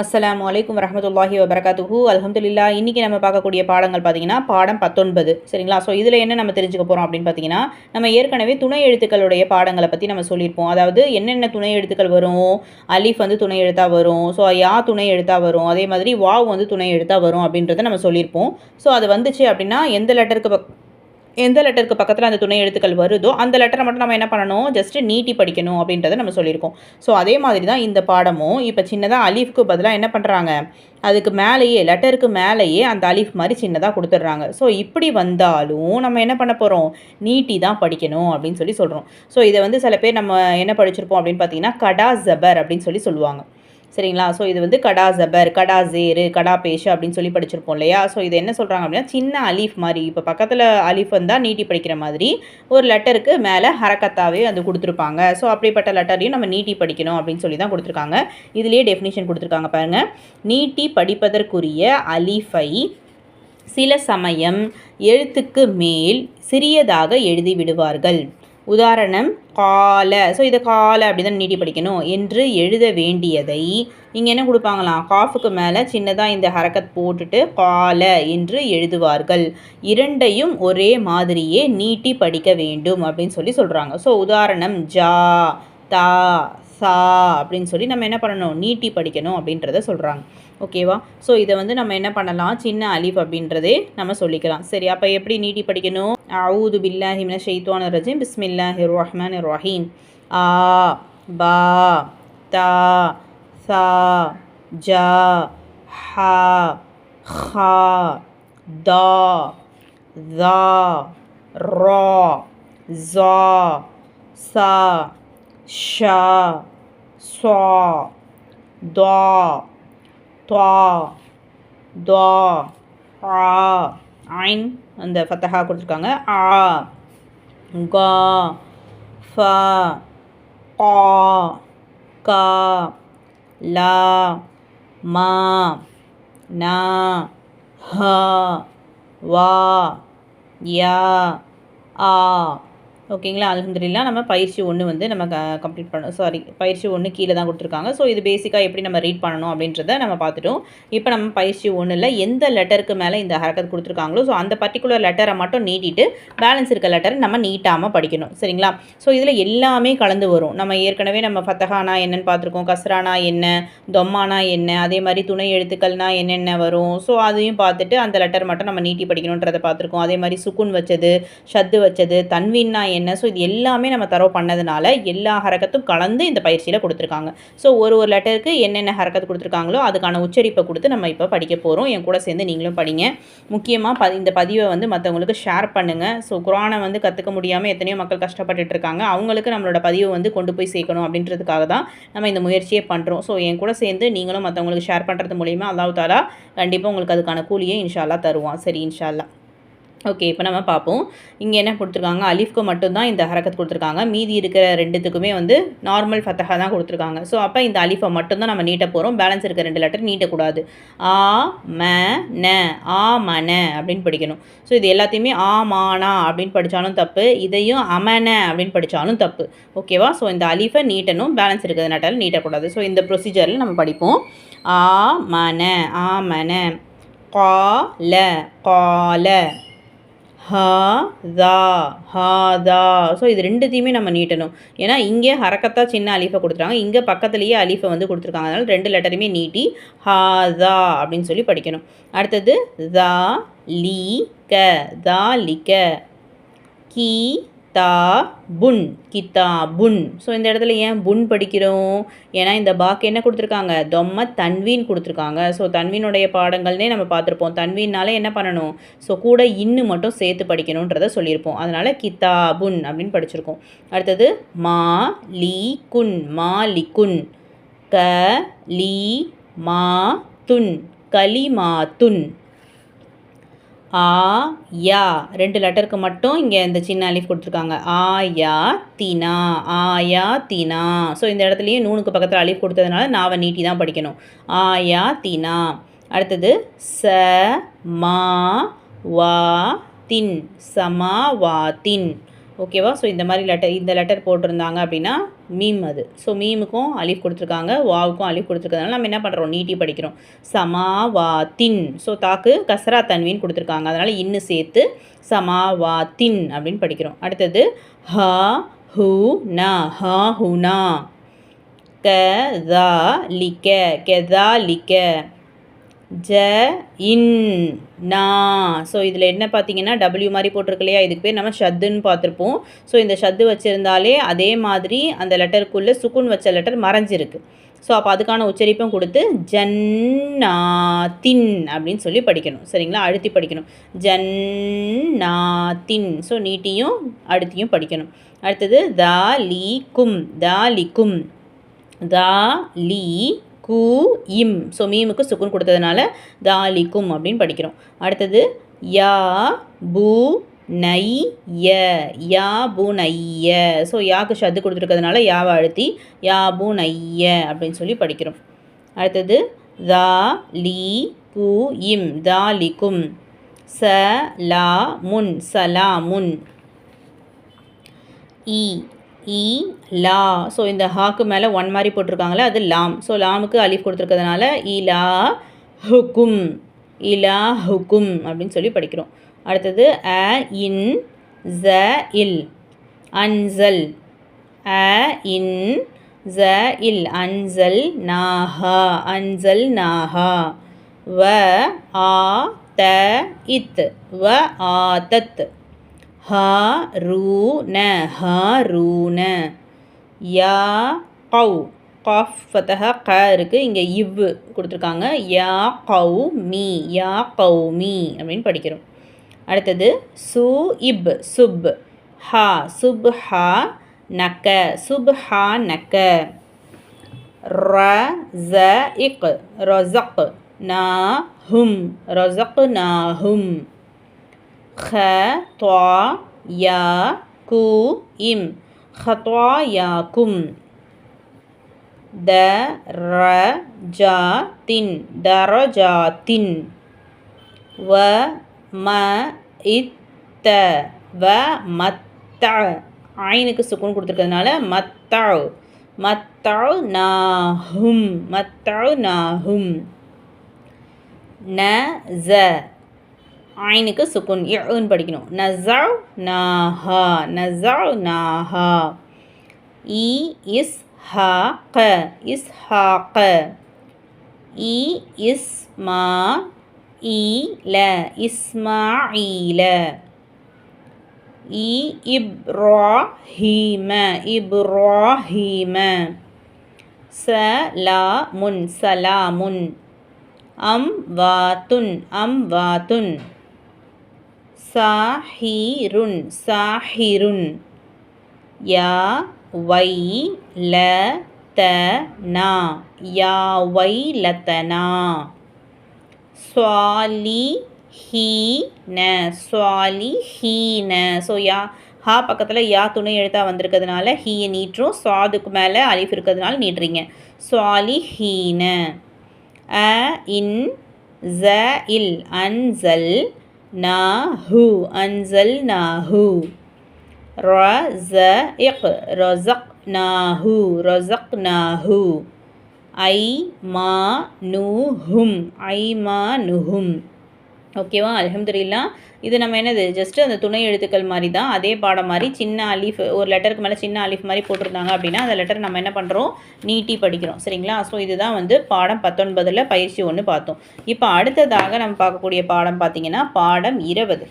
அஸ்ஸலாமு வலைக்கம் வரமத்துல்லாஹி வபரகாத்துஹு. அலமதுல்லா இன்றைக்கி நம்ம பார்க்கக்கூடிய பாடங்கள் பார்த்தீங்கன்னா பாடம் பத்தொன்பது. சரிங்களா? ஸோ இதில் என்ன நம்ம தெரிஞ்சுக்க போகிறோம் அப்படின்னு பார்த்தீங்கன்னா நம்ம ஏற்கனவே துணை எழுத்துக்களுடைய பாடங்களை பற்றி நம்ம சொல்லியிருப்போம். அதாவது என்னென்ன துணை எழுத்துக்கள் வரும்? அலிஃப் வந்து துணை எழுத்தாக வரும். ஸோ யா துணை எழுத்தாக வரும். அதே மாதிரி வாவ் வந்து துணை எழுத்தாக வரும் அப்படின்றத நம்ம சொல்லியிருப்போம். ஸோ அது வந்துச்சு அப்படின்னா எந்த லெட்டருக்கு பக் எந்த லெட்டருக்கு பக்கத்தில் அந்த துணை எழுத்துக்கள் வருதோ அந்த லெட்டரை மட்டும் நம்ம என்ன பண்ணணும்? ஜஸ்ட்டு நீட்டி படிக்கணும் அப்படின்றத நம்ம சொல்லியிருக்கோம். ஸோ அதே மாதிரி தான் இந்த பாடமும் இப்போ சின்னதாக அலீஃப்க்கு பதிலாக என்ன பண்ணுறாங்க அதுக்கு மேலேயே லெட்டருக்கு மேலேயே அந்த அலீஃப் மாதிரி சின்னதாக கொடுத்துட்றாங்க. ஸோ இப்படி வந்தாலும் நம்ம என்ன பண்ண போகிறோம் நீட்டி தான் படிக்கணும் அப்படின்னு சொல்லி சொல்கிறோம் ஸோ இதை வந்து சில பேர் நம்ம என்ன படிச்சிருப்போம் அப்படின்னு பார்த்தீங்கன்னா கடா ஜபர் அப்படின்னு சொல்லி சொல்லுவாங்க. சரிங்களா? ஸோ இது வந்து கடா ஜபர் கடா ஜேரு கடா பேஷு அப்படின்னு சொல்லி படிச்சிருப்போம் இல்லையா? ஸோ இது என்ன சொல்கிறாங்க அப்படின்னா சின்ன அலீஃப் மாதிரி. இப்போ பக்கத்தில் அலீஃப் வந்தால் நீட்டி படிக்கிற மாதிரி ஒரு லெட்டருக்கு மேலே ஹரக்கத்தாவே அது கொடுத்துருப்பாங்க. ஸோ அப்படிப்பட்ட லெட்டரையும் நம்ம நீட்டி படிக்கணும் அப்படின்னு சொல்லி தான் கொடுத்துருக்காங்க. இதுலேயே டெஃபினிஷன் கொடுத்துருக்காங்க பாருங்கள் நீட்டி படிப்பதற்குரிய அலீஃபை சில சமயம் எழுத்துக்கு மேல் சிறியதாக எழுதி விடுவார்கள். உதாரணம் கால. ஸோ இதை கால அப்படி தான் நீட்டி படிக்கணும். என்று எழுத வேண்டியதை இங்கே என்ன கொடுப்பாங்களாம்? காஃபுக்கு மேலே சின்னதாக இந்த ஹரக்கத் போட்டுட்டு கால என்று எழுதுவார்கள். இரண்டையும் ஒரே மாதிரியே நீட்டி படிக்க வேண்டும் அப்படின்னு சொல்லி சொல்கிறாங்க ஸோ உதாரணம் ஜா தா சா அப்படின்னு சொல்லி நம்ம என்ன பண்ணணும்? நீட்டி படிக்கணும் அப்படின்றத சொல்கிறாங்க ஓகேவா ஸோ இதை வந்து நம்ம என்ன பண்ணலாம்? சின்ன அலிஃப் அப்படின்றதே நம்ம சொல்லிக்கலாம். சரி அப்போ எப்படி நீட்டி படிக்கணும்? அவுது பில்லா பில்லாஹிமின ஷெய்துவான ரஜிம். பிஸ்மில்லாஹி ரஹ்மான் ரஹீம். ஆ பா தா சா ஜா ஹா ஹா தா தா ரா ஜா சா ஷ சா தா துவா துவா ஆ ஐன் அந்த ஃபத்தஹா கொடுத்துருக்காங்க. ஆ க ஃபா கா கா லா மா நா ஹ வா யா ஆ ஓகேங்களா? அலமதுல்லா நம்ம பயிற்சி ஒன்று வந்து நம்ம கம்ப்ளீட் பண்ணோம் சாரி பயிற்சி ஒன்று கீழே தான் கொடுத்துருக்காங்க. ஸோ இது பேசிக்காக எப்படி நம்ம ரீட் பண்ணணும் அப்படின்றத நம்ம பார்த்துட்டோம். இப்போ நம்ம பயிற்சி ஒன்றில் எந்த லெட்டருக்கு மேலே இந்த ஹரக்கத் கொடுத்துருக்காங்களோ ஸோ அந்த பர்டிகுலர் லெட்டரை மட்டும் நீட்டிட்டு பேலன்ஸ் இருக்க லெட்டரை நம்ம நீட்டாமல் படிக்கணும். சரிங்களா? ஸோ இதில் எல்லாமே கலந்து வரும். நம்ம ஏற்கனவே நம்ம ஃபத்தஹானா என்னன்னு பார்த்துருக்கோம். கஸ்ரானா என்ன தொம்மானா என்ன அதே மாதிரி துணை எழுத்துக்கள்னா என்னென்ன வரும்? ஸோ அதையும் பார்த்துட்டு அந்த லெட்டர் மட்டும் நம்ம நீட்டி படிக்கணுன்றதை பார்த்துருக்கோம். அதே மாதிரி சுக்குன் வச்சது ஷத்து வச்சது தன்வீன்னா என்ன? ஸோ இது எல்லாமே நம்ம தரவு பண்ணதுனால எல்லா ஹரக்கத்தும் கலந்து இந்த பயிற்சியில் கொடுத்துருக்காங்க. ஸோ ஒரு ஒரு லெட்டருக்கு என்னென்ன ஹரக்கத்து கொடுத்துருக்காங்களோ அதுக்கான உச்சரிப்பை கொடுத்து நம்ம இப்போ படிக்க போகிறோம் என் கூட சேர்ந்து நீங்களும் படிங்க. முக்கியமாக ப இந்த பதிவை வந்து மற்றவங்களுக்கு ஷேர் பண்ணுங்கள் ஸோ குரானை வந்து கற்றுக்க முடியாமல் எத்தனையோ மக்கள் கஷ்டப்பட்டுட்டு இருக்காங்க. அவங்களுக்கு நம்மளோட பதிவை வந்து கொண்டு போய் சேர்க்கணும் அப்படின்றதுக்காக தான் நம்ம இந்த முயற்சியே பண்ணுறோம் ஸோ என் கூட சேர்ந்து நீங்களும் மற்றவங்களுக்கு ஷேர் பண்ணுறது மூலிமா அல்லாஹ் தாலா கண்டிப்பாக உங்களுக்கு அதுக்கான கூலியை இன்ஷால்லா தருவான். சரி இன்ஷால்லா ஓகே இப்போ நம்ம பார்ப்போம். இங்கே என்ன கொடுத்துருக்காங்க? அலிஃப்க்கு மட்டும்தான் இந்த ஹரக்கத் கொடுத்துருக்காங்க. மீதி இருக்கிற ரெண்டுத்துக்குமே வந்து நார்மல் ஃபத்தஹா தான் கொடுத்துருக்காங்க. ஸோ அப்போ இந்த அலிஃபை மட்டும்தான் நம்ம நீட்ட போகிறோம் பேலன்ஸ் இருக்க ரெண்டு லெட்டர் நீட்டக்கூடாது. ஆ ம ந ஆ மன அப்படின்னு படிக்கணும். ஸோ இது எல்லாத்தையுமே ஆ மானா அப்படின்னு படித்தாலும் தப்பு. இதையும் அமன அப்படின்னு படித்தாலும் தப்பு. ஓகேவா ஸோ இந்த அலிஃபை நீட்டணும். பேலன்ஸ் இருக்கிற நட்டாலும் நீட்டக்கூடாது. ஸோ இந்த ப்ரொசீஜரில் நம்ம படிப்போம். ஆ மன ஆ மன கால கால ஹா ஜா ஹா தா. ஸோ இது ரெண்டுத்தையுமே நம்ம நீட்டணும். ஏன்னா இங்கே ஹரக்கத்தா சின்ன அலீஃபை கொடுத்துருக்காங்க இங்கே பக்கத்துலேயே அலிஃபை வந்து கொடுத்துருக்காங்க. அதனால் ரெண்டு லெட்டருமே நீட்டி ஹா தா அப்படின்னு சொல்லி படிக்கணும். அடுத்தது தா லீ க தா லிக்க கீ தா புன் கித்தா புன் ஸோ இந்த இடத்துல ஏன் புன் படிக்கிறோம்? ஏன்னா இந்த பாக்கு என்ன கொடுத்துருக்காங்க? தொம்ம தன்வீன் கொடுத்துருக்காங்க. ஸோ தன்வீனுடைய பாடங்கள்னே நம்ம பார்த்துருப்போம். தன்வீன்னாலே என்ன பண்ணணும்? ஸோ கூட இன்னு மட்டும் சேர்த்து படிக்கணுன்றத சொல்லியிருப்போம். அதனால் கித்தா புன் அப்படின்னு படிச்சிருக்கோம். அடுத்தது மா லீ குன் மா லி குன். க லீ மா துன் கலிமா துன். ஆ யா. ரெண்டு லெட்டருக்கு மட்டும் இங்கே இந்த சின்ன அலிஃப் கொடுத்துருக்காங்க. ஆ யா தீனா. ஆ யா தீனா. ஸோ இந்த இடத்துலையும் நூனுக்கு பக்கத்தில் அலிஃப் கொடுத்ததுனால நாவை நீட்டி தான் படிக்கணும். ஆ யா தீனா. அடுத்தது ச மா வா தின். சமா வா தின். ஓகேவா? ஸோ இந்த மாதிரி லெட்டர் இந்த லெட்டர் போட்டிருந்தாங்க அப்படின்னா மீம் அது. ஸோ மீமுக்கும் அலிஃப் கொடுத்துருக்காங்க வாவுக்கும் அலிஃப் கொடுத்துருக்கறதுனால நம்ம என்ன பண்ணுறோம் நீட்டி படிக்கிறோம். சமா வா தின் ஸோ தாக்கு கசரா தன்வின்னு கொடுத்துருக்காங்க. அதனால் இன்னும் சேர்த்து சமா வா தின் அப்படின்னு படிக்கிறோம். அடுத்தது ஹ ஹூ நா ஹா ஹுனா கதா லிக்க. கெதா லிக்க. ஜ இன் நா. ஸோ இதில் என்ன பார்த்தீங்கன்னா டபிள்யூ மாதிரி போட்டிருக்கு இல்லையா? இதுக்கு பேர் நம்ம ஷத்துன்னு பார்த்துருப்போம் ஸோ இந்த ஷத்து வச்சுருந்தாலே அதே மாதிரி அந்த லெட்டருக்குள்ளே சுக்குன் வச்ச லெட்டர் மறைஞ்சிருக்கு. ஸோ அப்போ அதுக்கான உச்சரிப்பும் கொடுத்து ஜன்னாத்தின் அப்படின்னு சொல்லி படிக்கணும். சரிங்களா? அழுத்தி படிக்கணும். ஜன்னாத்தின். ஸோ நீட்டியும் அழுத்தியும் படிக்கணும். அடுத்தது தா லீ கும். தா லி கும். தா லீ கூ இம். ஸோ மீமுக்கு சுக்குன் கொடுத்ததுனால தாலிக்கும் அப்படின்னு படிக்கிறோம். அடுத்தது யா பூ நை ய. யா பூ நைய ஸோ யாக்கு ஷத்து கொடுத்துருக்கிறதுனால யாவை அழுத்தி யா பூ நைய அப்படின்னு சொல்லி படிக்கிறோம். அடுத்தது தா லீ கு இம். தாலிக்கும். ச லா முன். சலா முன் இ இ லா. ஸோ இந்த ஹாக்கு மேலே ஒன் மாதிரி போட்டிருக்காங்களே அது லாம். ஸோ லாமுக்கு அலிஃப் கொடுத்துருக்கிறதுனால இலா ஹுக்கும் இலா ஹுக்கும் அப்படின்னு சொல்லி படிக்கிறோம். அடுத்தது அ இன் ஜ இல். அன்சல். அ இன் ஜ இல். அன்சல் நாஹா. அன்சல் நாஹா. வ ஆ த இத். வ ஹா ஆதத் ரூ ந யா கவ் காஃப் ஃபத்தஹ க இருக்குது இங்கே இவ் கொடுத்துருக்காங்க. யா கவு மீ. யா கவு மீ அப்படின்னு படிக்கிறோம். அடுத்தது சு இப் சுப். ஹா சுப் ஹா நக்க. சுப் ஹா நக்க. ர ஜ இக். ரொசக் நா ஹும். ரொசக் நா ஹும். ஹ துவா யா கு இம் ஹத்வா யா கும் த ர ஜா தின் தரஜா தின் வ ம இத்த வ மத்த ஆயினுக்கு சுக்குன் கொடுத்துருக்கிறதுனால மத்தாவ் மத்தாவ் நாஹும் மத்தாவ் நாஹும் ந ஜ ஐனுக்கு சுக்குன் இன்னு படிக்கணும். நசவ் நாஹா. நசவ் நாஹா. இ இஸ் ஹா க இஸ் ஹா க இ இஸ் மா ஈல இஸ்மாஈல இ இப்ராஹீம. இப்ராஹீம. சலாமுன். சலாமுன். அம் வாத்துன் அம் வாத்துன் சாஹிருன் சாஹிருன். யா வை ல த நா யா வை லத்தனா ஸ்வாலி ஹீன ஸ்வாலி ஹீன ஸோ யா ஹா பக்கத்தில் யா துணை எழுத்தாக வந்திருக்கிறதுனால ஹீயை நீட்டுரும் சுவாதுக்கு மேலே அலிஃப் இருக்கிறதுனால நீட்டுறீங்க ஸ்வாலி ஹீன அ இன் ஜ இல் அன்சல் நாஹு அன்சல் நாஹு ரஸஇக் ரஸக் நாஹு ரஸக் நாஹு ஐ மா நுஹும் ஐ மா நுஹும் ஓகேவா அலமதுல்லா இது நம்ம என்னது ஜஸ்ட்டு அந்த துணை எழுத்துக்கள் மாதிரி தான். அதே பாடம் மாதிரி சின்ன அலிஃப் ஒரு லெட்டருக்கு மேலே சின்ன அலிஃப் மாதிரி போட்டிருந்தாங்க அப்படின்னா அந்த லெட்டர் நம்ம என்ன பண்ணுறோம் நீட்டி படிக்கிறோம். சரிங்களா? ஸோ இதுதான் வந்து பாடம் பத்தொன்பதில் பயிற்சி ஒன்று பார்த்தோம். இப்போ அடுத்ததாக நம்ம பார்க்கக்கூடிய பாடம் பார்த்திங்கன்னா பாடம் இருபது.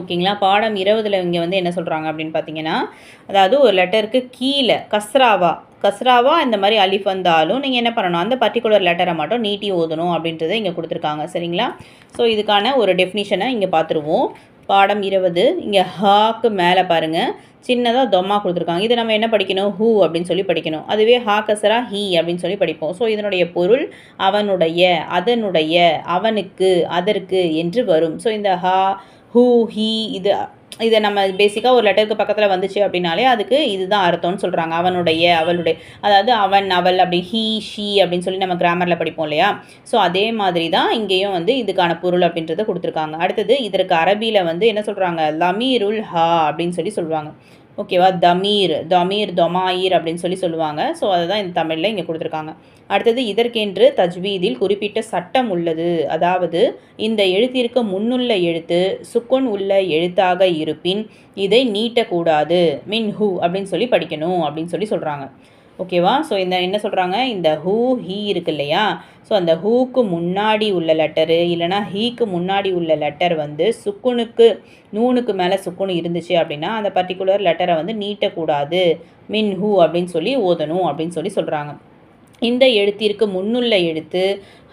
ஓகேங்களா? பாடம் இருபதில் இங்கே வந்து என்ன சொல்கிறாங்க அப்படின்னு பார்த்தீங்கன்னா அதாவது ஒரு லெட்டருக்கு கீழே கஸ்ராவா கஸ்ராவா இந்த மாதிரி அலிஃப் வந்தாலும் நீங்கள் என்ன பண்ணணும்? அந்த பர்டிகுலர் லெட்டரை மட்டும் நீட்டி ஓதணும் அப்படின்றத இங்கே கொடுத்துருக்காங்க. சரிங்களா? ஸோ இதுக்கான ஒரு டெஃபினிஷனை இங்கே பார்த்துருவோம். பாடம் இருபது. இங்கே ஹாக்கு மேலே பாருங்கள் சின்னதாக தொம்மா கொடுத்துருக்காங்க. இதை நம்ம என்ன படிக்கணும்? ஹூ அப்படின்னு சொல்லி படிக்கணும். அதுவே ஹா கசரா ஹீ அப்படின்னு சொல்லி படிப்போம். ஸோ இதனுடைய பொருள் அவனுடைய அதனுடைய அவனுக்கு அதற்கு என்று வரும். ஸோ இந்த ஹா ஹூ ஹீ இது இதை நம்ம பேசிக்காக ஒரு லெட்டருக்கு பக்கத்தில் வந்துச்சு அப்படின்னாலே அதுக்கு இதுதான் அர்த்தம்னு சொல்கிறாங்க அவனுடைய அவளுடைய அதாவது அவன் அவள் அப்படி ஹீ ஷீ அப்படின்னு சொல்லி நம்ம கிராமரில் படிப்போம் இல்லையா? ஸோ அதே மாதிரி தான் இங்கேயும் வந்து இதுக்கான பொருள் அப்படின்றத கொடுத்துருக்காங்க. அடுத்தது இதற்கு அரபியில் வந்து என்ன சொல்கிறாங்க லமீருல் ஹா அப்படின்னு சொல்லி சொல்லுவாங்க. ஓகேவா? தமீர் தமீர் தொமாயிர் அப்படின்னு சொல்லி சொல்லுவாங்க. ஸோ அதை தான் இந்த தமிழில் இங்கே கொடுத்துருக்காங்க. அடுத்தது இதற்கென்று தஜ்வீதில் குறிப்பிட்ட சட்டம் உள்ளது. அதாவது இந்த எழுத்திற்கு முன்னுள்ள எழுத்து சுக்குன் உள்ள எழுத்தாக இருப்பின் இதை நீட்டக்கூடாது. மின் ஹூ அப்படின்னு சொல்லி படிக்கணும் அப்படின்னு சொல்லி சொல்கிறாங்க ஓகேவா? ஸோ இந்த என்ன சொல்கிறாங்க இந்த ஹூ ஹீ இருக்கு இல்லையா? ஸோ அந்த ஹூக்கு முன்னாடி உள்ள லெட்டரு இல்லைனா ஹீக்கு முன்னாடி உள்ள லெட்டர் வந்து சுக்குனுக்கு நூனுக்கு மேலே சுக்குனு இருந்துச்சு அப்படின்னா அந்த பர்டிகுலர் லெட்டரை வந்து நீட்டக்கூடாது. மின் ஹூ அப்படின்னு சொல்லி ஓதணும் அப்படின்னு சொல்லி சொல்கிறாங்க இந்த எழுத்திற்கு முன்னுள்ள எழுத்து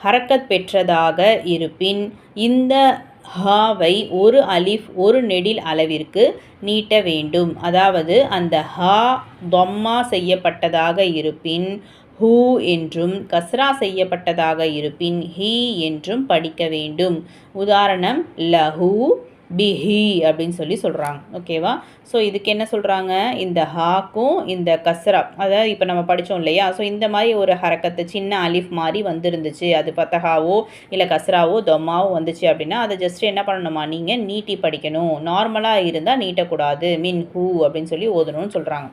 ஹரக்கத் பெற்றதாக இருப்பின் இந்த ஹாவை ஒரு அலிஃப் ஒரு நெடில் அளவிற்கு நீட்ட வேண்டும். அதாவது அந்த ஹா தொம்மா செய்யப்பட்டதாக இருப்பின் ஹூ என்றும் கஸ்ரா செய்யப்பட்டதாக இருப்பின் ஹி என்றும் படிக்க வேண்டும். உதாரணம் லஹூ பிஹி அப்படின்னு சொல்லி சொல்கிறாங்க ஓகேவா ஸோ இதுக்கு என்ன சொல்கிறாங்க இந்த ஹாக்கும் இந்த கஸ்ரா அதாவது இப்போ நம்ம படித்தோம் இல்லையா? ஸோ இந்த மாதிரி ஒரு ஹரக்கத்து சின்ன அலிஃப் மாதிரி வந்துருந்துச்சு. அது பத்தகாவோ இல்லை கஸ்ராவோ தொம்மாவோ வந்துச்சு அப்படின்னா அதை ஜஸ்ட் என்ன பண்ணணுமா? நீங்கள் நீட்டி படிக்கணும். நார்மலாக இருந்தால் நீட்டக்கூடாது. மின் ஹூ அப்படின்னு சொல்லி ஓதணும்னு சொல்கிறாங்க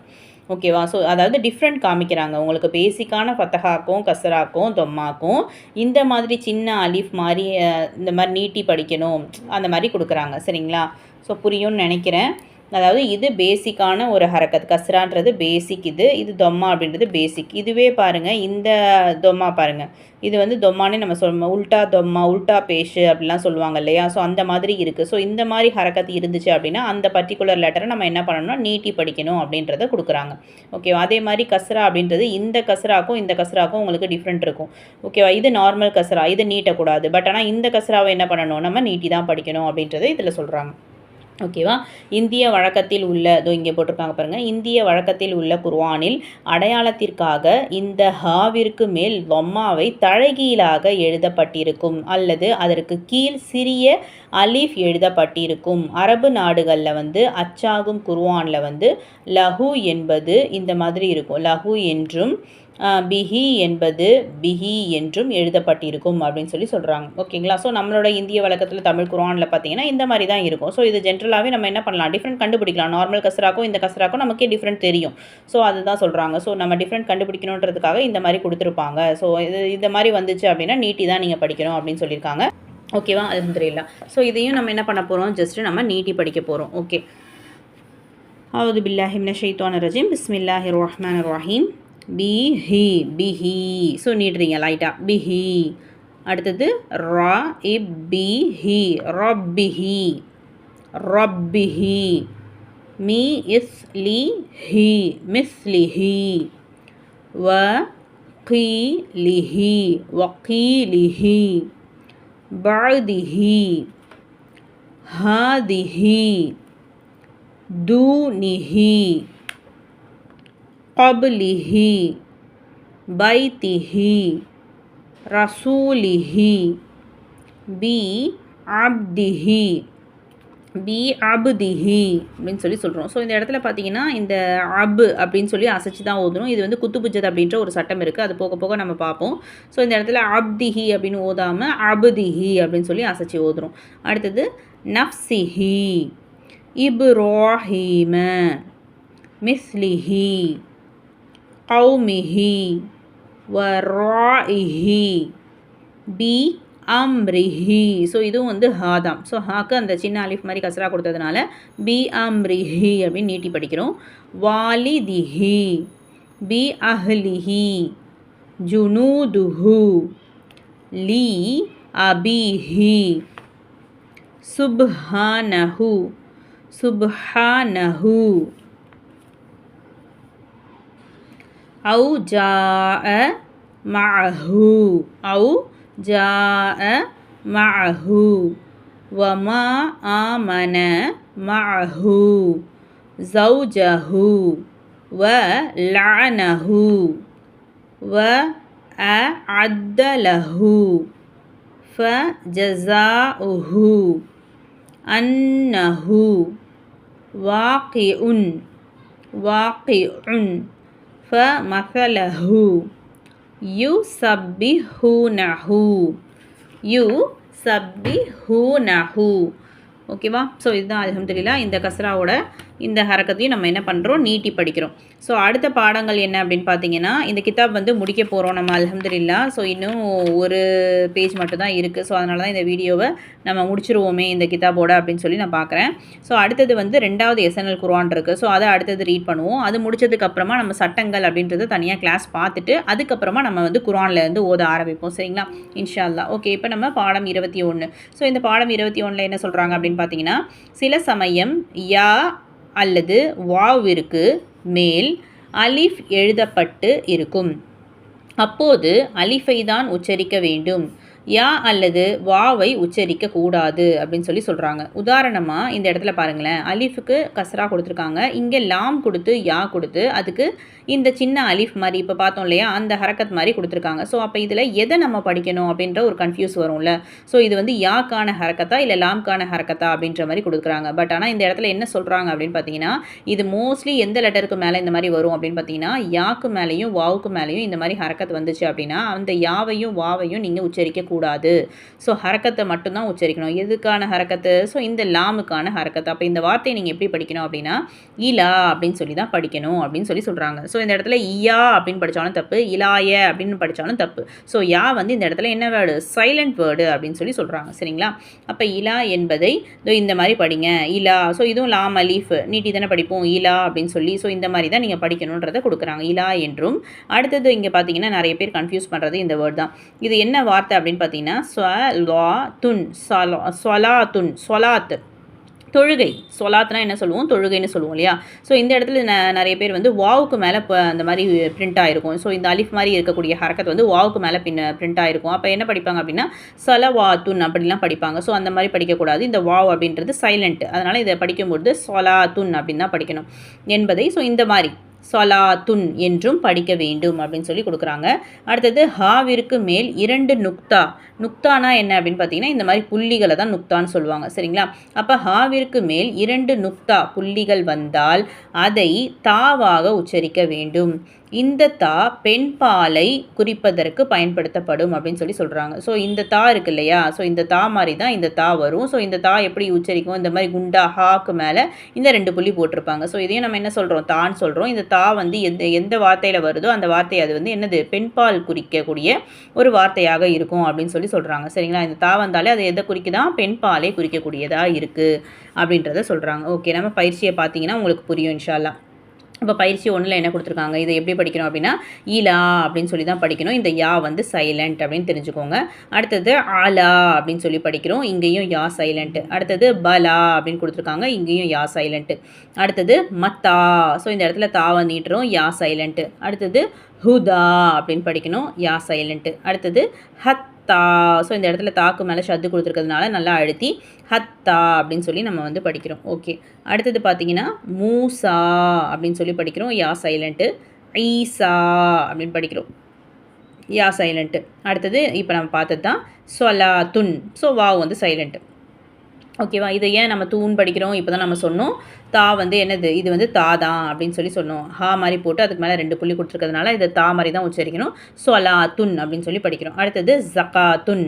ஓகேவா? ஸோ அதாவது டிஃப்ரெண்ட் காமிக்கிறாங்க. உங்களுக்கு பேசிக்கான ஃபத்தஹாக்கும் கசராக்கும் தொம்மாக்கும் இந்த மாதிரி சின்ன அலிஃப் மாதிரி இந்த மாதிரி நீட்டி படிக்கணும் அந்த மாதிரி கொடுக்குறாங்க. சரிங்களா? ஸோ புரியும்னு நினைக்கிறேன். அதாவது இது பேசிக்கான ஒரு ஹரக்கத். கஸ்ரான்றது பேசிக் இது இது தொம்மா அப்படின்றது பேசிக் இதுவே பாருங்கள் இந்த தொம்மா பாருங்கள் இது வந்து தொம்மானே நம்ம சொல்லுவோம். உல்ட்டா தொம்மா உல்ட்டா பேஷு அப்படிலாம் சொல்லுவாங்க இல்லையா? ஸோ அந்த மாதிரி இருக்குது ஸோ இந்த மாதிரி ஹரக்கத் இருந்துச்சு அப்படின்னா அந்த பர்டிகுலர் லெட்டரை நம்ம என்ன பண்ணணும்னா நீட்டி படிக்கணும் அப்படின்றத கொடுக்குறாங்க. ஓகேவா அதே மாதிரி கஸ்ரா அப்படின்றது இந்த கஸ்ராக்கும் இந்த கஸ்ராக்கும் உங்களுக்கு டிஃப்ரெண்ட் இருக்கும். ஓகேவா இது நார்மல் கஸ்ரா. இது நீட்டக்கூடாது. பட் ஆனால் இந்த கஸ்ராவை என்ன பண்ணணும்? நம்ம நீட்டி தான் படிக்கணும் அப்படின்றத இதில் சொல்கிறாங்க ஓகேவா? இந்திய வழக்கத்தில் உள்ள இதோ இங்கே போட்டிருக்காங்க பாருங்கள் இந்திய வழக்கத்தில் உள்ள குர்வானில் அடையாளத்திற்காக இந்த ஹாவிற்கு மேல் பொம்மாவை தழகீழாக எழுதப்பட்டிருக்கும் அல்லது அதற்கு கீழ் சிறிய அலீஃப் எழுதப்பட்டிருக்கும். அரபு நாடுகளில் வந்து அச்சாகும் குர்வானில் வந்து லஹு என்பது இந்த மாதிரி இருக்கும். லஹு என்றும் பிஹி என்பது பிஹி என்றும் எழுதப்பட்டிருக்கும் அப்படின்னு சொல்லி சொல்கிறாங்க ஓகேங்களா? ஸோ நம்மளோட இந்திய வழக்கத்தில் தமிழ் குரானில் பார்த்தீங்கன்னா இந்த மாதிரி தான் இருக்கும். ஸோ இது ஜென்ரலாகவே நம்ம என்ன பண்ணலாம்? டிஃப்ரெண்ட் கண்டுபிடிக்கலாம். நார்மல் கசராக்கும் இந்த கசராக்கும் நமக்கே டிஃப்ரெண்ட் தெரியும். ஸோ அதுதான் சொல்கிறாங்க ஸோ நம்ம டிஃப்ரெண்ட் கண்டுபிடிக்கணுன்றதுக்காக இந்த மாதிரி கொடுத்துருப்பாங்க. ஸோ இது இந்த மாதிரி வந்துச்சு அப்படின்னா நீட்டி தான் நீங்கள் படிக்கணும் அப்படின்னு சொல்லியிருக்காங்க. ஓகேவா அது தெரியல ஸோ இதையும் நம்ம என்ன பண்ண போகிறோம் ஜஸ்ட்டு நம்ம நீட்டி படிக்க போகிறோம் ஓகே அவது பில்லாஹிம்ன ஷெய்தான ரஜீம் பிஸ்மில்லாஹி ரஹ்மான் ரஹீம் பிஹி பிஹி ஸோ நீட்டுறீங்க லைட்டாக பிஹி அடுத்தது ரா இப்பிஹி ரொப்பிஹி ரொப்பிஹி மீ இஸ் லி ஹி மிஸ்லிஹி வ கி லிஹி வக்கீலிஹி பாதிஹி ஹாதிஹி தூனிஹி பைத்திஹி ரசூலிஹி பி அப்திஹி பி அபுதிஹி அப்படின்னு சொல்லி சொல்கிறோம் ஸோ இந்த இடத்துல பார்த்தீங்கன்னா இந்த அபு அப்படின்னு சொல்லி அசைச்சு தான் ஓதணும். இது வந்து குத்துபுஜத் அப்படின்ற ஒரு சட்டம் இருக்குது அது போக போக நம்ம பார்ப்போம். ஸோ இந்த இடத்துல அப்திஹி அப்படின்னு ஓதாமல் அபுதிஹி அப்படின்னு சொல்லி அசைச்சு ஓதுறோம். அடுத்தது நஃப்சிஹி இப்ராஹீம மிஸ்லிஹி. கௌமிஹி வராஇஹி பி அம்ரிஹி ஸோ இதுவும் வந்து ஹாதாம் ஸோ ஹாக்கு அந்த சின்ன அலிஃப் மாதிரி கசரா கொடுத்ததுனால பி அம்ரிஹி அப்படின்னு நீட்டி படிக்கிறோம் வாலிதிஹி பி அஹ்லிஹி ஜுனூதுஹு லி அபிஹி சுப்ஹானஹு சுப்ஹானஹு أو جاء معه أو جاء معه. وما آمن معه زوجه ولعنه وأعد له. فجزاؤه أنه واقع واقع. ஃப மசலஹு யு சப்பி ஹூ நஹூ யு சப்பி ஹூ நஹூ ஓகேவா ஸோ இதுதான் அலமதுல்லா இந்த கசராவோட இந்த ஹரக்கத்தையும் நம்ம என்ன பண்ணுறோம் நீட்டி படிக்கிறோம். ஸோ அடுத்த பாடங்கள் என்ன அப்படின்னு பார்த்தீங்கன்னா இந்த கிதாப் வந்து முடிக்க போகிறோம் நம்ம அலமதுல்லா ஸோ இன்னும் ஒரு பேஜ் மட்டும்தான் இருக்குது ஸோ அதனால தான் இந்த வீடியோவை நம்ம முடிச்சிருவோமே இந்த கிதாபோட அப்படின்னு சொல்லி நான் பார்க்குறேன் ஸோ அடுத்தது வந்து ரெண்டாவது எஸ்என்எல் குருவான் இருக்குது ஸோ அதை அடுத்தது ரீட் பண்ணுவோம். அது முடிச்சதுக்கப்புறமா நம்ம சட்டங்கள் அப்படின்றது தனியாக கிளாஸ் பார்த்துட்டு அதுக்கப்புறமா நம்ம வந்து குரான்லேருந்து ஓத ஆரம்பிப்போம். சரிங்களா? இன்ஷா அல்லா ஓகே இப்போ நம்ம பாடம் இருபத்தி ஒன்று ஸோ இந்த பாடம் இருபத்தி ஒன்றில் என்ன சொல்கிறாங்க அப்படின்னு பார்த்தீங்கன்னா சில சமயம் யா அல்லது வாவிற்கு மேல் அலிஃப் எழுதப்பட்டு இருக்கும். அப்போது அலிஃபை தான் உச்சரிக்க வேண்டும். யா அல்லது வாவை உச்சரிக்க கூடாது அப்படின்னு சொல்லி சொல்கிறாங்க உதாரணமாக இந்த இடத்துல பாருங்களேன். அலிஃபுக்கு கசரா கொடுத்துருக்காங்க. இங்கே லாம் கொடுத்து யா கொடுத்து அதுக்கு இந்த சின்ன அலிஃப் மாதிரி இப்போ பார்த்தோம் இல்லையா அந்த ஹரக்கத் மாதிரி கொடுத்துருக்காங்க. ஸோ அப்போ இதில் எதை நம்ம படிக்கணும் அப்படின்ற ஒரு கன்ஃபியூஸ் வரும்ல. ஸோ இது வந்து யாக்கான ஹரக்கத்தா இல்லை லாம்கான ஹரக்கத்தா அப்படின்ற மாதிரி கொடுக்குறாங்க. பட் ஆனால் இந்த இடத்துல என்ன சொல்கிறாங்க அப்படின்னு பார்த்தீங்கன்னா இது மோஸ்ட்லி எந்த லெட்டருக்கு மேலே இந்த மாதிரி வரும் அப்படின்னு பார்த்தீங்கன்னா யாக்கு மேலேயும் வாவுக்கு மேலேயும் இந்த மாதிரி ஹரக்கத் வந்துச்சு அப்படின்னா அந்த யாவையும் வாவையும் நீங்கள் உச்சரிக்க கூடாது. கூடாது. ஸோ ஹரக்கத்தை மட்டும்தான் உச்சரிக்கணும். எதுக்கான ஹரக்கத்து? ஸோ இந்த லாமுக்கான ஹரக்கத்து. அப்போ இந்த வார்த்தையை நீங்கள் எப்படி படிக்கணும் அப்படின்னா இலா அப்படின்னு சொல்லி தான் படிக்கணும் அப்படின்னு சொல்லி சொல்கிறாங்க ஸோ இந்த இடத்துல இயா அப்படின்னு படித்தாலும் தப்பு இலாய அப்படின்னு படித்தாலும் தப்பு. ஸோ யா வந்து இந்த இடத்துல என்ன வேர்டு? சைலண்ட் வேர்டு அப்படின்னு சொல்லி சொல்கிறாங்க சரிங்களா? அப்போ இலா என்பதை இந்த மாதிரி படிங்க. இலா. ஸோ இதுவும் லாம் அலீஃப். நீட்டி தானே படிப்போம். இலா அப்படின்னு சொல்லி. ஸோ இந்த மாதிரி தான் நீங்கள் படிக்கணுன்றதை கொடுக்குறாங்க. இலா என்றும். அடுத்தது இங்கே பார்த்தீங்கன்னா நிறைய பேர் கன்ஃபியூஸ் பண்ணுறது இந்த வேர்ட் தான். இது என்ன வார்த்தை அப்படின்னு பார்த்தீங்கன்னா ஸ்வலா துன் சலா சொலா துன் சொலாத்து தொழுகை. சொலாத்னா என்ன சொல்லுவோம்? தொழுகைன்னு சொல்லுவோம் இல்லையா? ஸோ இந்த இடத்துல ந நிறைய பேர் வந்து வாவுக்கு மேலே இப்போ அந்த மாதிரி பிரிண்ட் ஆகிருக்கும் ஸோ இந்த அலிஃப் மாதிரி இருக்கக்கூடிய ஹரக்கத் வந்து வாவுக்கு மேலே பின்ன பிரிண்ட் ஆகிருக்கும் அப்போ என்ன படிப்பாங்க அப்படின்னா சலவாத்துன் அப்படிலாம் படிப்பாங்க. ஸோ அந்த மாதிரி படிக்கக்கூடாது. இந்த வாவ் அப்படின்றது சைலண்ட் அதனால் இதை படிக்கும்போது சொலாத்துன் அப்படின்னு தான் படிக்கணும் என்பதை. ஸோ இந்த மாதிரி. சலாத்துன் என்றும் படிக்க வேண்டும் அப்படின்னு சொல்லி கொடுக்குறாங்க. அடுத்தது ஹாவிற்கு மேல் இரண்டு நுக்தா. நுக்தானா என்ன அப்படின்னு பார்த்தீங்கன்னா இந்த மாதிரி புள்ளிகளை தான் நுக்தான்னு சொல்லுவாங்க. சரிங்களா? அப்போ ஹாவிற்கு மேல் இரண்டு நுக்தா புள்ளிகள் வந்தால் அதை தாவாக உச்சரிக்க வேண்டும். இந்த தா பெண் பாலை குறிப்பதற்கு பயன்படுத்தப்படும் அப்படின்னு சொல்லி சொல்கிறாங்க ஸோ இந்த தா இருக்கு இல்லையா? ஸோ இந்த தா மாதிரி தான் இந்த தா வரும். ஸோ இந்த தா எப்படி உச்சரிக்கும்? இந்த மாதிரி குண்டா ஹாக்கு மேலே இந்த ரெண்டு புள்ளி போட்டிருப்பாங்க. ஸோ இதையும் நம்ம என்ன சொல்கிறோம் தான்னு சொல்கிறோம் இந்த தா வந்து எந்த எந்த வார்த்தையில் வருதோ அந்த வார்த்தை அது வந்து என்னது? பெண்பால் குறிக்கக்கூடிய ஒரு வார்த்தையாக இருக்கும் அப்படின்னு சொல்லி சொல்கிறாங்க சரிங்களா? இந்த தா வந்தாலே அது எதை குறிக்குதான் பெண் பாலை குறிக்கக்கூடியதாக இருக்குது அப்படின்றத சொல்கிறாங்க ஓகே நம்ம பயிற்சியை பார்த்தீங்கன்னா உங்களுக்கு புரியும் இன்ஷால்லாம் இப்போ பயிற்சி ஒன்றில் என்ன கொடுத்துருக்காங்க? இதை எப்படி படிக்கணும் அப்படின்னா ஈலா அப்படின்னு சொல்லி தான் படிக்கணும். இந்த யா வந்து சைலண்ட் அப்படின்னு தெரிஞ்சுக்கோங்க. அடுத்தது ஆலா அப்படின்னு சொல்லி படிக்கிறோம். இங்கேயும் யா சைலண்ட்டு அடுத்தது பலா அப்படின்னு கொடுத்துருக்காங்க. இங்கேயும் யா சைலண்ட்டு அடுத்தது மத்தா. ஸோ இந்த இடத்துல தா வந்துட்டுரும் யா சைலண்ட்டு அடுத்தது ஹுதா அப்படின்னு படிக்கணும். யா சைலண்ட்டு அடுத்தது ஹத் ஹத்தா ஸோ இந்த இடத்துல தாக்கு மேலே ஷத்து கொடுத்துருக்கிறதுனால நல்லா அழுத்தி ஹத்தா அப்படின்னு சொல்லி நம்ம வந்து படிக்கிறோம். ஓகே அடுத்தது பார்த்தீங்கன்னா மூசா அப்படின்னு சொல்லி படிக்கிறோம். யா சைலண்ட்டு ஈசா அப்படின்னு படிக்கிறோம். யா சைலண்ட்டு அடுத்தது இப்போ நம்ம பார்த்தது தான் சொலா துன் ஸோ வாவ் வந்து சைலண்ட்டு ஓகேவா? இதை ஏன் நம்ம தூண் படிக்கிறோம்? இப்போ தான் நம்ம சொன்னோம். தா வந்து என்னது? இது வந்து தா தான் அப்படின்னு சொல்லி சொன்னோம். ஹா மாதிரி போட்டு அதுக்கு மேலே ரெண்டு புள்ளி கொடுத்துருக்கிறதுனால இதை தா மாதிரி தான் உச்சரிக்கணும். சொலா துன் அப்படின்னு சொல்லி படிக்கிறோம். அடுத்தது ஜக்கா துன்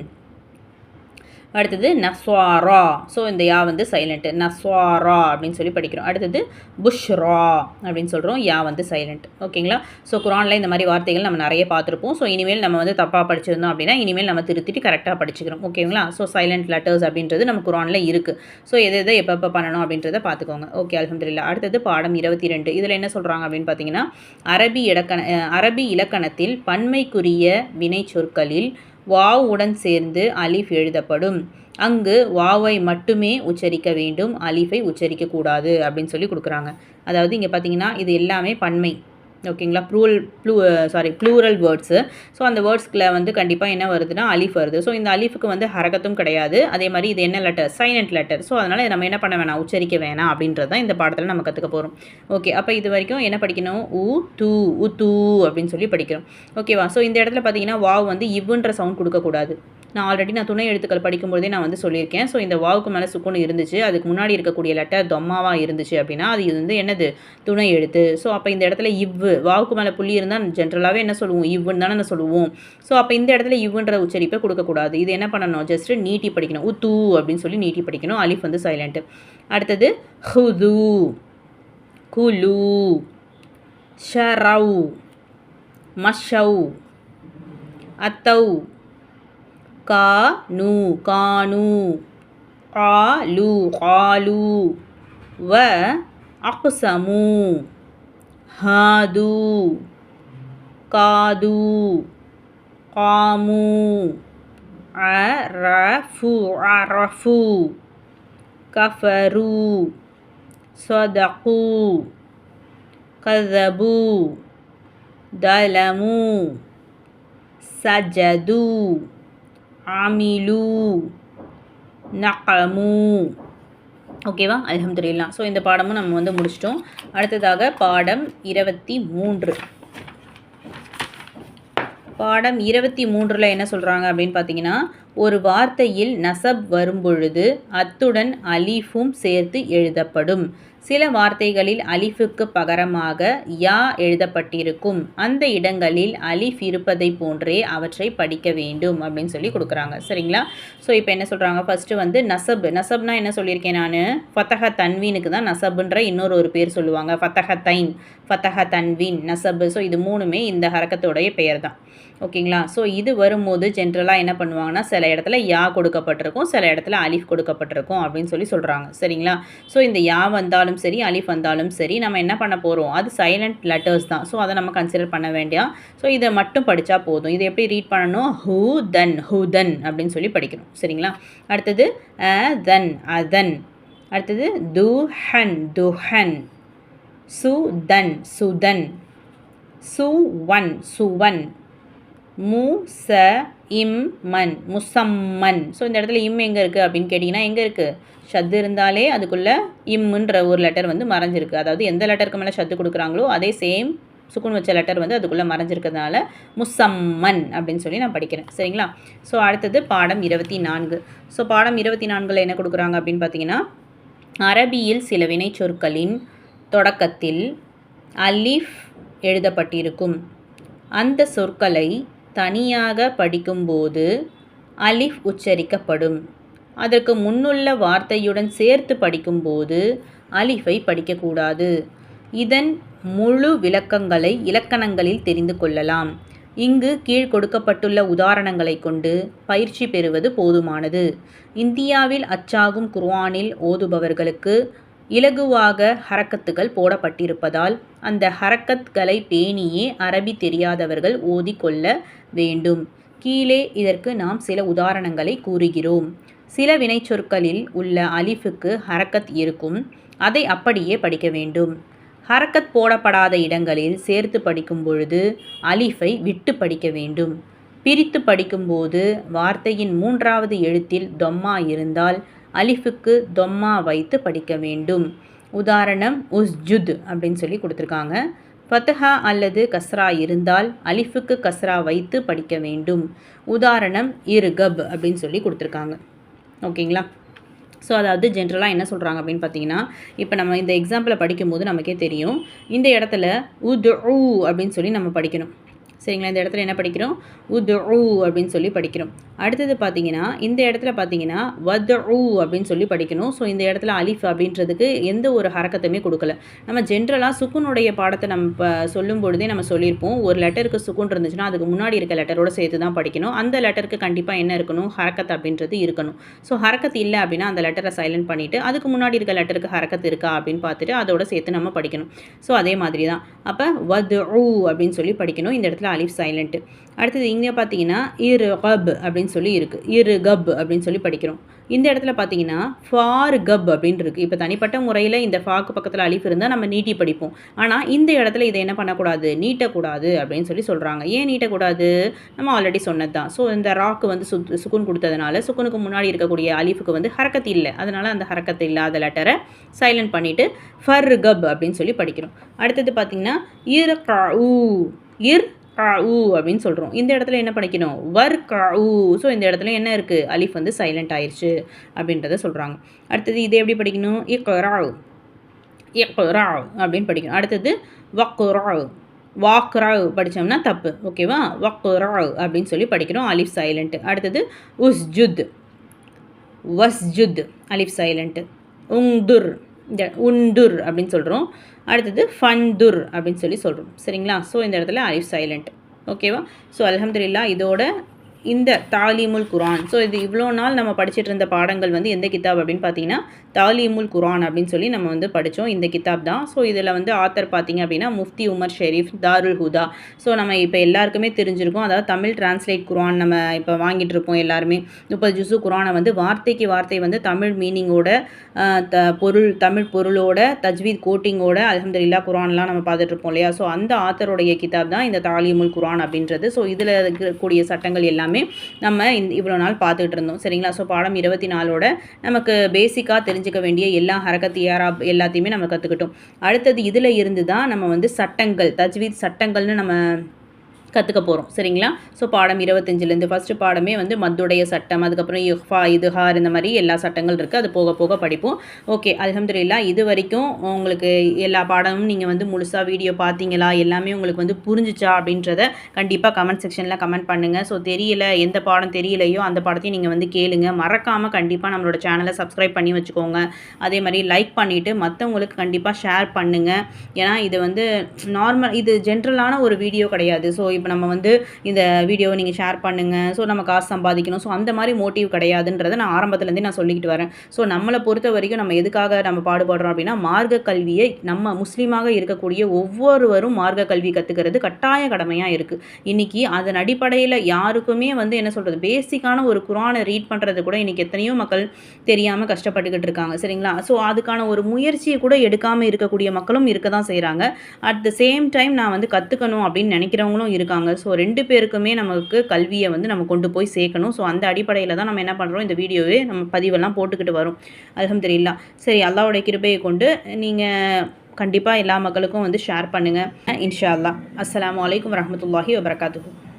அடுத்தது நஸ்வாரா. ஸோ இந்த யா வந்து சைலண்ட்டு நஸ்வாரா அப்படின்னு சொல்லி படிக்கிறோம். அடுத்தது புஷ்ரா அப்படின்னு சொல்கிறோம் யா வந்து சைலண்ட் ஓகேங்களா ஸோ குரானில் இந்த மாதிரி வார்த்தைகள் நம்ம நிறைய பார்த்துருப்போம். ஸோ இனிமேல் நம்ம வந்து தப்பாக படிச்சிருந்தோம் அப்படின்னா இனிமேல் நம்ம திருத்திட்டு கரெக்டாக படிச்சுக்கிறோம். ஓகேங்களா ஸோ சைலண்ட் லெட்டர்ஸ் அப்படின்றது நம்ம குரானில் இருக்குது ஸோ எது எதை எப்போ எப்போ பண்ணணும் அப்படின்றத பார்த்துக்கோங்க. ஓகே அலமதுல்லா அடுத்தது பாடம் இருபத்தி ரெண்டு இதில் என்ன சொல்கிறாங்க அப்படின்னு பார்த்தீங்கன்னா அரபி இலக்கண அரபி இலக்கணத்தில் பன்மைக்குரிய வினை சொற்களில் வாவ் உடன் சேர்ந்து அலிஃப் எழுதப்படும். அங்கு வாவை மட்டுமே உச்சரிக்க வேண்டும் அலிஃபை உச்சரிக்கக்கூடாது அப்படின்னு சொல்லி கொடுக்குறாங்க. அதாவது இங்கே பார்த்தீங்கன்னா இது எல்லாமே பன்மை. ஓகேங்களா? ப்ளூல் ப்ளூ சாரி ப்ளூரல் வேர்ட்ஸு ஸோ அந்த வேர்ட்ஸ்கில் வந்து கண்டிப்பாக என்ன வருதுன்னா அலிஃப் வருது. ஸோ இந்த அலிஃபுக்கு வந்து ஹரகத்தும் கிடையாது. அதே மாதிரி இது என்ன லெட்டர் சைலண்ட் லெட்டர் ஸோ அதனால் நம்ம என்ன பண்ண வேணாம்? உச்சரிக்க வேணாம் அப்படின்றது தான் இந்த பாடத்தில் நம்ம கற்றுக்க போகிறோம் ஓகே அப்போ இது வரைக்கும் என்ன படிக்கணும்? உ தூ உ தூ அப்படின்னு சொல்லி படிக்கிறோம். ஓகேவா ஸோ இந்த இடத்துல பார்த்தீங்கன்னா வாவ் வந்து இவ்வுன்ற சவுண்ட் கொடுக்கக்கூடாது. நான் ஆல்ரெடி நான் துணை எழுத்துக்கள் படிக்கும்போதே நான் வந்து சொல்லியிருக்கேன். ஸோ இந்த வாவுக்கு மேலே சுக்குன் இருந்துச்சு. அதுக்கு முன்னாடி இருக்கக்கூடிய லெட்டர் தொம்மாவாக இருந்துச்சு அப்படின்னா அது வந்து என்னது? துணை எழுத்து. ஸோ அப்போ இந்த இடத்துல இவ்வு வாவுக்கு மேலே புள்ளி இருந்தால் ஜென்ரலாகவே என்ன சொல்லுவோம்? இவ்வுன்னு தானே சொல்லுவோம். ஸோ அப்போ இந்த இடத்துல இவ்வுன்ற உச்சரிப்பை கொடுக்கக்கூடாது இது என்ன பண்ணணும்? ஜஸ்ட்டு நீட்டி படிக்கணும். உத்து அப்படின்னு சொல்லி நீட்டி படிக்கணும். அலிஃப் வந்து சைலண்ட்டு அடுத்தது ஹுது. குலு. ஷரவ் மஷவ் அத்தவ் கானு கானு காலு காலு வ அக்சமு ஹாது காது காமு அரஃபு அரஃபு கஃபரு صدقوا كذبوا ظلموا سجدوا ஆமிலு. நகமு. ஓகேவா? அலமதுல்லா ஸோ இந்த பாடமும் நம்ம வந்து முடிச்சிட்டோம். அடுத்ததாக பாடம் இருபத்தி மூன்று. பாடம் இருபத்தி மூன்றில் என்ன சொல்கிறாங்க அப்படின்னு பார்த்தீங்கன்னா ஒரு வார்த்தையில் நசப் வரும்பொழுது அத்துடன் அலீஃபும் சேர்த்து எழுதப்படும். சில வார்த்தைகளில் அலிஃபுக்கு பகரமாக யா எழுதப்பட்டிருக்கும். அந்த இடங்களில் அலிஃப் இருப்பதை போன்றே அவற்றை படிக்க வேண்டும் அப்படின்னு சொல்லி கொடுக்குறாங்க. சரிங்களா? ஸோ இப்போ என்ன சொல்கிறாங்க ஃபஸ்ட்டு வந்து நசப். நசப்னா என்ன சொல்லியிருக்கேன் நான்? ஃபத்தக தன்வீனுக்கு தான் நசபுன்ற இன்னொரு ஒரு பேர் சொல்லுவாங்க. ஃபத்தக தைன். ஃபத்தக தன்வீன். நசபு ஸோ இது மூணுமே இந்த ஹரக்கத்தோடைய பெயர் தான். ஓகேங்களா? ஸோ இது வரும்போது ஜென்ரலாக என்ன பண்ணுவாங்கன்னா சில இடத்துல யா கொடுக்கப்பட்டிருக்கும் சில இடத்துல அலிஃப் கொடுக்கப்பட்டிருக்கும் அப்படின்னு சொல்லி சொல்கிறாங்க சரிங்களா? ஸோ இந்த யா வந்தாலும் சரி அலிஃப் வந்தாலும் சரி நம்ம என்ன பண்ண போகிறோம் அது சைலண்ட் லெட்டர்ஸ் தான். ஸோ அதை நம்ம கன்சிடர் பண்ண வேண்டியா ஸோ இதை மட்டும் படித்தா போதும். இதை எப்படி ரீட் பண்ணணும்? ஹூ தன் ஹூ தன் அப்படின்னு சொல்லி படிக்கணும். சரிங்களா? அடுத்தது அ தன் அதன் அடுத்தது துஹன் துஹன் சுதன் சுதன் சுவன் சுவன் மு ச இம் மன் முசம்மன் ஸோ இந்த இடத்துல இம் எங்கே இருக்குது அப்படின்னு கேட்டிங்கன்னா எங்கே இருக்குது ஷத்து இருந்தாலே அதுக்குள்ளே இம்முன்ற ஒரு லெட்டர் வந்து மறைஞ்சிருக்கு. அதாவது எந்த லெட்டருக்கு மேலே ஷத்து கொடுக்குறாங்களோ அதே சேம் சுக்குன் வச்ச லெட்டர் வந்து அதுக்குள்ளே மறைஞ்சிருக்கிறதுனால முசம்மன் அப்படின்னு சொல்லி நான் படிக்கிறேன். சரிங்களா? ஸோ அடுத்தது பாடம் இருபத்தி நான்கு. ஸோ பாடம் இருபத்தி நான்கில் என்ன கொடுக்குறாங்க அப்படின்னு பார்த்தீங்கன்னா அரபியில் சில வினைச்சொற்களின் தொடக்கத்தில் அலிஃப் எழுதப்பட்டிருக்கும். அந்த சொற்களை தனியாக படிக்கும்போது அலிஃப் உச்சரிக்கப்படும். அதற்கு முன்னுள்ள வார்த்தையுடன் சேர்த்து படிக்கும்போது அலிஃபை படிக்கக்கூடாது. இதன் முழு விளக்கங்களை இலக்கணங்களில் தெரிந்து கொள்ளலாம். இங்கு கீழ் கொடுக்கப்பட்டுள்ள உதாரணங்களை கொண்டு பயிற்சி பெறுவது போதுமானது. இந்தியாவில் அச்சாகும் குர்ஆனில் ஓதுபவர்களுக்கு இலகுவாக ஹரக்கத்துகள் போடப்பட்டிருப்பதால் அந்த ஹரக்கத்களை பேணியே அரபி தெரியாதவர்கள் ஓதிக்கொள்ள வேண்டும். கீழே இதற்கு நாம் சில உதாரணங்களை கூறுகிறோம். சில வினைச்சொற்களில் உள்ள அலிஃபுக்கு ஹரக்கத் இருக்கும். அதை அப்படியே படிக்க வேண்டும். ஹரக்கத் போடப்படாத இடங்களில் சேர்த்து படிக்கும் பொழுது அலிஃபை விட்டு படிக்க வேண்டும். பிரித்து படிக்கும்போது வார்த்தையின் மூன்றாவது எழுத்தில் தொம்மா இருந்தால் அலிஃபுக்கு தொம்மா வைத்து படிக்க வேண்டும். உதாரணம் உஸ்ஜுத் அப்படின்னு சொல்லி கொடுத்துருக்காங்க. ஃபத்ஹா அல்லது கஸ்ரா இருந்தால் அலிஃபுக்கு கஸ்ரா வைத்து படிக்க வேண்டும். உதாரணம் இருகப் அப்படின்னு சொல்லி கொடுத்துருக்காங்க. ஓகேங்களா? ஸோ அதாவது ஜென்ரலாக என்ன சொல்கிறாங்க அப்படின்னு பார்த்தீங்கன்னா இப்போ நம்ம இந்த எக்ஸாம்பிளை படிக்கும்போது நமக்கே தெரியும். இந்த இடத்துல உத் அப்படின்னு சொல்லி நம்ம படிக்கணும். சரிங்களா? இந்த இடத்துல என்ன படிக்கிறோம்? உத் அப்படின்னு சொல்லி படிக்கிறோம். அடுத்தது பார்த்தீங்கன்னா இந்த இடத்துல பார்த்தீங்கன்னா வத் அப்படின்னு சொல்லி படிக்கணும். ஸோ இந்த இடத்துல அலிஃப் அப்படின்றதுக்கு எந்த ஒரு ஹரக்கத்தையுமே கொடுக்கல. நம்ம ஜென்ரலாக சுக்குனுடைய பாடத்தை நம்ம சொல்லும் பொழுதே நம்ம சொல்லியிருப்போம். ஒரு லெட்டருக்கு சுக்குன் இருந்துச்சுன்னா அதுக்கு முன்னாடி இருக்க லெட்டரோட சேர்த்து தான் படிக்கணும். அந்த லெட்டருக்கு கண்டிப்பாக என்ன இருக்கணும்? ஹரக்கத் அப்படின்றது இருக்கணும். ஸோ ஹரக்கத் இல்லை அப்படின்னா அந்த லெட்டரை சைலண்ட் பண்ணிவிட்டு அதுக்கு முன்னாடி இருக்க லெட்டருக்கு ஹரக்கத் இருக்கா அப்படின்னு பார்த்துட்டு அதோட சேர்த்து நம்ம படிக்கணும். ஸோ அதே மாதிரி தான் அப்போ வத் அப்படின்னு சொல்லி படிக்கணும். இந்த இடத்துல அலிஃப் சைலண்ட்டு அடுத்தது இங்கே பார்த்தீங்கன்னா இரு கப் அப்படின்னு சொல்லி இருக்குது இரு கப் அப்படின்னு சொல்லி படிக்கிறோம். இந்த இடத்துல பார்த்தீங்கன்னா ஃபார் கப் அப்படின்னு இருக்குது இப்போ தனிப்பட்ட முறையில் இந்த ஃபாக்கு பக்கத்தில் அழிப்பு இருந்தால் நம்ம நீட்டி படிப்போம். ஆனால் இந்த இடத்துல இதை என்ன பண்ணக்கூடாது? நீட்டக்கூடாது அப்படின்னு சொல்லி சொல்கிறாங்க ஏன் நீட்டக்கூடாது? நம்ம ஆல்ரெடி சொன்னது தான் ஸோ இந்த ராக்கு வந்து சு சுக்குன் கொடுத்ததுனால சுக்குனுக்கு முன்னாடி இருக்கக்கூடிய அழிப்புக்கு வந்து ஹரக்கத்து இல்லை. அதனால் அந்த ஹரக்கத்து இல்லாத லெட்டரை சைலண்ட் பண்ணிவிட்டு ஃபர் கப் அப்படின்னு சொல்லி படிக்கிறோம். அடுத்தது பார்த்தீங்கன்னா இர் இர் ஊ அப்படின்னு சொல்கிறோம் இந்த இடத்துல என்ன படிக்கணும்? வர் ஊ ஸோ இந்த இடத்துல என்ன இருக்குது அலிஃப் வந்து சைலண்ட் ஆயிடுச்சு அப்படின்றத சொல்கிறாங்க அடுத்தது இதை எப்படி படிக்கணும்? இக்ராவ் இக்ராவ் அப்படின்னு படிக்கணும். அடுத்தது வக்குராவ் வாக்ராவ் படித்தோம்னா தப்பு. ஓகேவா வக்குராவ் அப்படின்னு சொல்லி படிக்கிறோம் அலிஃப் சைலண்ட்டு அடுத்தது உஸ்ஜுத். வஸ்ஜுத். அலிஃப் சைலண்ட்டு உங்துர். இந்த உண்டுர் அப்படின்னு சொல்கிறோம் அடுத்தது ஃபந்துர் அப்படின்னு சொல்லி சொல்கிறோம் சரிங்களா? ஸோ இந்த இடத்துல அலிஃப் சைலண்ட் ஓகேவா ஸோ அலமதுல்லா இதோட இந்த தாலிமுல் குரான். ஸோ இது இவ்வளோ நாள் நம்ம படிச்சுட்டு இருந்த பாடங்கள் வந்து எந்த கித்தாப் அப்படின்னு பார்த்தீங்கன்னா தாலிமுல் குரான் அப்படின்னு சொல்லி நம்ம வந்து படித்தோம் இந்த கித்தாப் தான். ஸோ இதில் வந்து ஆத்தர் பார்த்தீங்க அப்படின்னா முஃப்தி உமர் ஷெரீஃப் தாருல் ஹுதா. ஸோ நம்ம இப்போ எல்லாருக்குமே தெரிஞ்சிருக்கோம். அதாவது தமிழ் டிரான்ஸ்லேட் குரான் நம்ம இப்போ வாங்கிட்டு இருப்போம் எல்லாருமே. முப்பது ஜுசு குரானை வந்து வார்த்தைக்கு வார்த்தை வந்து தமிழ் மீனிங்கோட த பொருள் தமிழ் பொருளோட தஜ்வீத் கோட்டிங்கோட அலமதுல்லா குரான்லாம் நம்ம பார்த்துட்டு இருப்போம் இல்லையா? ஸோ அந்த ஆத்தருடைய கிதாப் தான் இந்த தாலிமுல் குரான் அப்படின்றது. ஸோ இதில் இருக்கக்கூடிய சட்டங்கள் எல்லாமே எல்லாமே நம்ம இவ்வளோ நாள் பார்த்துக்கிட்டு இருந்தோம். சரிங்களா? ஸோ பாடம் இருபத்தி நாலோட நமக்கு பேசிக்காக தெரிஞ்சுக்க வேண்டிய எல்லா ஹரக்கத்தியாரா எல்லாத்தையுமே நம்ம கற்றுக்கிட்டோம் அடுத்தது இதில் இருந்து தான் நம்ம வந்து சட்டங்கள் தஜ்வீத் சட்டங்கள்னு நம்ம கற்றுக்க போகிறோம் சரிங்களா? ஸோ பாடம் இருபத்தஞ்சிலேருந்து ஃபஸ்ட்டு பாடமே வந்து மத்துடைய சட்டம் அதுக்கப்புறம் யுஃபா இதுஹார் இந்த மாதிரி எல்லா சட்டங்கள் இருக்குது அது போக போக படிப்போம். ஓகே அலமதுல்லா இது வரைக்கும் உங்களுக்கு எல்லா பாடமும் நீங்கள் வந்து முழுசாக வீடியோ பார்த்தீங்களா? எல்லாமே உங்களுக்கு வந்து புரிஞ்சிச்சா? அப்படின்றத கண்டிப்பாக கமெண்ட் செக்ஷனில் கமெண்ட் பண்ணுங்கள் ஸோ தெரியல எந்த பாடம் தெரியலையோ அந்த பாடத்தையும் நீங்கள் வந்து கேளுங்க. மறக்காமல் கண்டிப்பாக நம்மளோட சேனலை சப்ஸ்கிரைப் பண்ணி வச்சுக்கோங்க. அதே மாதிரி லைக் பண்ணிவிட்டு மற்றவங்களுக்கு கண்டிப்பாக ஷேர் பண்ணுங்கள் ஏன்னா இது வந்து நார்மல் இது ஜென்ரலான ஒரு வீடியோ கிடையாது. ஸோ இப்போ நம்ம வந்து இந்த வீடியோவை நீங்கள் ஷேர் பண்ணுங்கள் ஸோ நம்ம காசு சம்பாதிக்கணும். ஸோ அந்த மாதிரி மோட்டிவ் கிடையாதுன்றதை நான் ஆரம்பத்துலேருந்தே நான் சொல்லிக்கிட்டு வரேன். ஸோ நம்மளை பொறுத்த வரைக்கும் நம்ம எதுக்காக நம்ம பாடுபடுறோம் அப்படின்னா மார்க்க கல்வியை நம்ம முஸ்லீமாக இருக்கக்கூடிய ஒவ்வொருவரும் மார்க்க கல்வி கற்றுக்கிறது கட்டாய கடமையாக இருக்குது இன்றைக்கி அதன் அடிப்படையில் யாருக்குமே வந்து என்ன சொல்கிறது பேசிக்கான ஒரு குரானை ரீட் பண்ணுறது கூட இன்றைக்கி எத்தனையோ மக்கள் தெரியாமல் கஷ்டப்பட்டுக்கிட்டு இருக்காங்க. சரிங்களா? ஸோ அதுக்கான ஒரு முயற்சியை கூட எடுக்காமல் இருக்கக்கூடிய மக்களும் இருக்க தான் செய்கிறாங்க அட் த சேம் டைம் நான் வந்து கற்றுக்கணும் அப்படின்னு நினைக்கிறவங்களும் இருக்காங்க. இருக்காங்க ஸோ ரெண்டு பேருக்குமே நமக்கு கல்வியை வந்து நம்ம கொண்டு போய் சேர்க்கணும். ஸோ அந்த அடிப்படையில் தான் நம்ம என்ன பண்ணுறோம் இந்த வீடியோவே நம்ம பதிவெல்லாம் போட்டுக்கிட்டு வரும். அலமதுல்லா சரி அல்லாவோடைய கிருபையை கொண்டு நீங்கள் கண்டிப்பாக எல்லா மக்களுக்கும் வந்து ஷேர் பண்ணுங்கள் இன்ஷா அல்லா அஸ்லாம் வலைக்கம் வரமத்துல்லாஹி வபரகாத்து